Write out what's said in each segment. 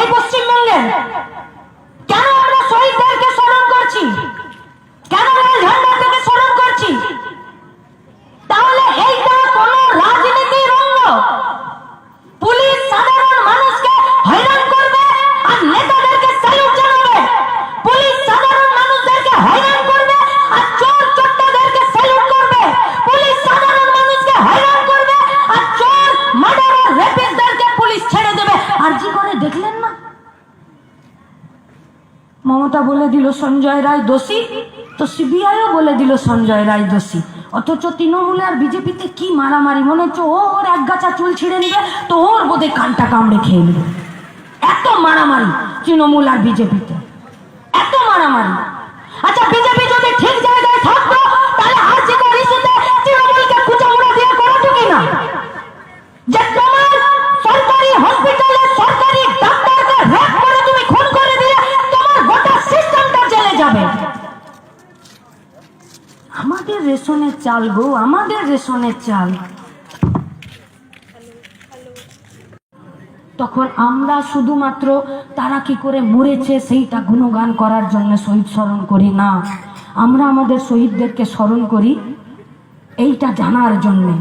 এই পশ্চিমবঙ্গে কেন আমরা শহীদদেরকে স্মরণ করছি? দেখলেন না? মমতা বলে দিল সঞ্জয় রায় দোষী, তো সিবিআইও বলে দিল সঞ্জয় রায় দোষী। অথচ তৃণমূল আর বিজেপিতে কি মারামারি? মনে হচ্ছে, ও, ওর এক গাছা চুল ছিঁড়ে নিবে, তো ওর বোধে কানটা কামড়ে খেয়ে নেবে। এত মারামারি তৃণমূল আর বিজেপিতে। এত মারামারি। রেশনের চাল গো, আমাদের রেশনের চাল। তখন আমরা শুধুমাত্র তারা কি করে মরেছে সেইটা গুণগান করার জন্য শহীদ স্মরণ করি না। আমরা আমাদের শহীদদেরকে স্মরণ করি এইটা জানার জন্যে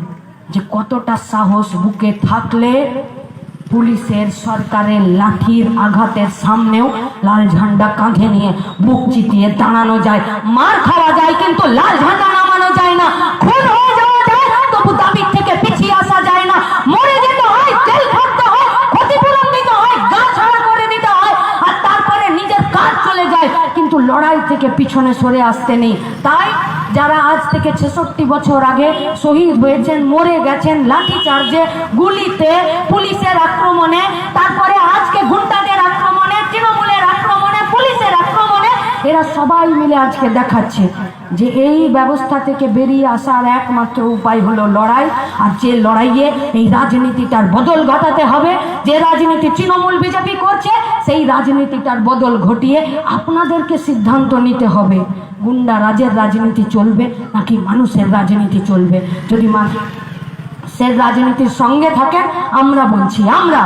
যে কতটা সাহস বুকে থাকলে পুলিশের সরকারের লাঠির আঘাতের সামনেও লাল ঝান্ডা কাঁধে নিয়ে বুক চিতিয়ে দাঁড়ানো যায়। মার খাওয়া যায়, কিন্তু লাল ঝান্ডা লড়াই থেকে পিছনে সরে আসতে নেই। তাই যারা আজ থেকে ছেষট্টি বছর আগে শহীদ হয়েছেন, মরে গেছেন লাঠি চার্জে গুলিতে, পুলিশের আক্রমণে, তারপরে আজকে গুন্ডাদের আক্রমণে, তৃণমূলের আক্রমণে, পুলিশের আক্রমণে, এরা সবাই মিলে আজকে দেখাচ্ছে যে এই ব্যবস্থা থেকে বেরিয়ে আসার একমাত্র উপায় হলো লড়াই। আর যে লড়াইয়ে এই রাজনীতিটার বদল ঘটাতে হবে, যে রাজনীতি তৃণমূল, বিজেপি করছে সেই রাজনীতিটার বদল ঘটিয়ে আপনাদেরকে সিদ্ধান্ত নিতে হবে। গুন্ডা রাজের রাজনীতি চলবে নাকি মানুষের রাজনীতি চলবে? যদি মানুষের রাজনীতির সঙ্গে থাকেন, আমরা বলছি, আমরা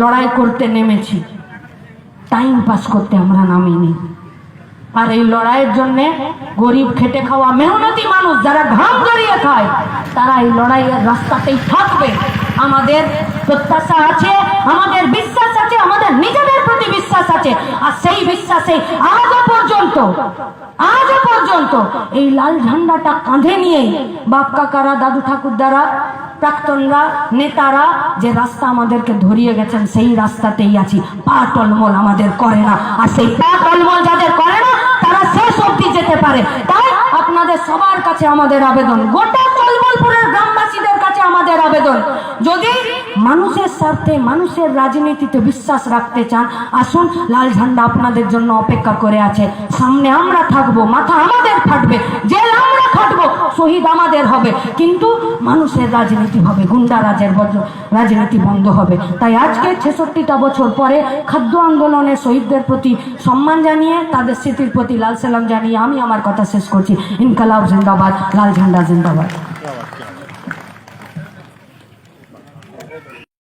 লড়াই করতে নেমেছি। টাইম পাস করতে আমরা নামিনি। আর এই লড়াইয়ের জন্যে গরিব খেটে খাওয়া মেহনতি মানুষ যারা ঘাম জড়িয়ে খায়, তারা এই লড়াইয়ের রাস্তাতেই থাকবে। আমাদের প্রত্যাশা আছে, আমাদের বিশ্বাস আছে আমাদের নিজেদের প্রতি বিশ্বাস আছে। আর সেই বিশ্বাসে আজও পর্যন্ত আজও পর্যন্ত এই লাল ঝান্ডাটা কাঁধে নিয়ে বাপ কাকারা, দাদু ঠাকুর দ্বারা প্রাক্তনরা, নেতারা যে রাস্তা আমাদেরকে ধরিয়ে গেছেন, সেই রাস্তাতেই আছি। পা টলমল আমাদের করে না। আর সেই পা টলমল যাদের করে না, তারা শেষ অব্দি যেতে পারে। তাই আপনাদের সবার কাছে আমাদের আবেদন। গোটা চলবলপুরের গ্রামবাসীদের কাছে আমাদের আবেদন। যদি মানুষের স্বার্থে, মানুষের রাজনীতিতে বিশ্বাস রাখতে চান, আসুন লাল ঝান্ডা আপনাদের জন্য অপেক্ষা করে আছে। সামনে আমরা থাকব, মাথা আমাদের ফাটবে, জেল আমরা খাটবো, শহীদ আমাদের হবে। কিন্তু মানুষের রাজনীতি হবে, গুন্ডা রাজের রাজনীতি বন্ধ হবে। তাই আজকে ছেষট্টিটা বছর পরে খাদ্য আন্দোলনের শহীদদের প্রতি সম্মান জানিয়ে, তাদের স্মৃতির প্রতি লাল সালাম জানিয়ে আমি আমার কথা শেষ করছি। ইনকালাব জিন্দাবাদ, লাল ঝান্ডা জিন্দাবাদ।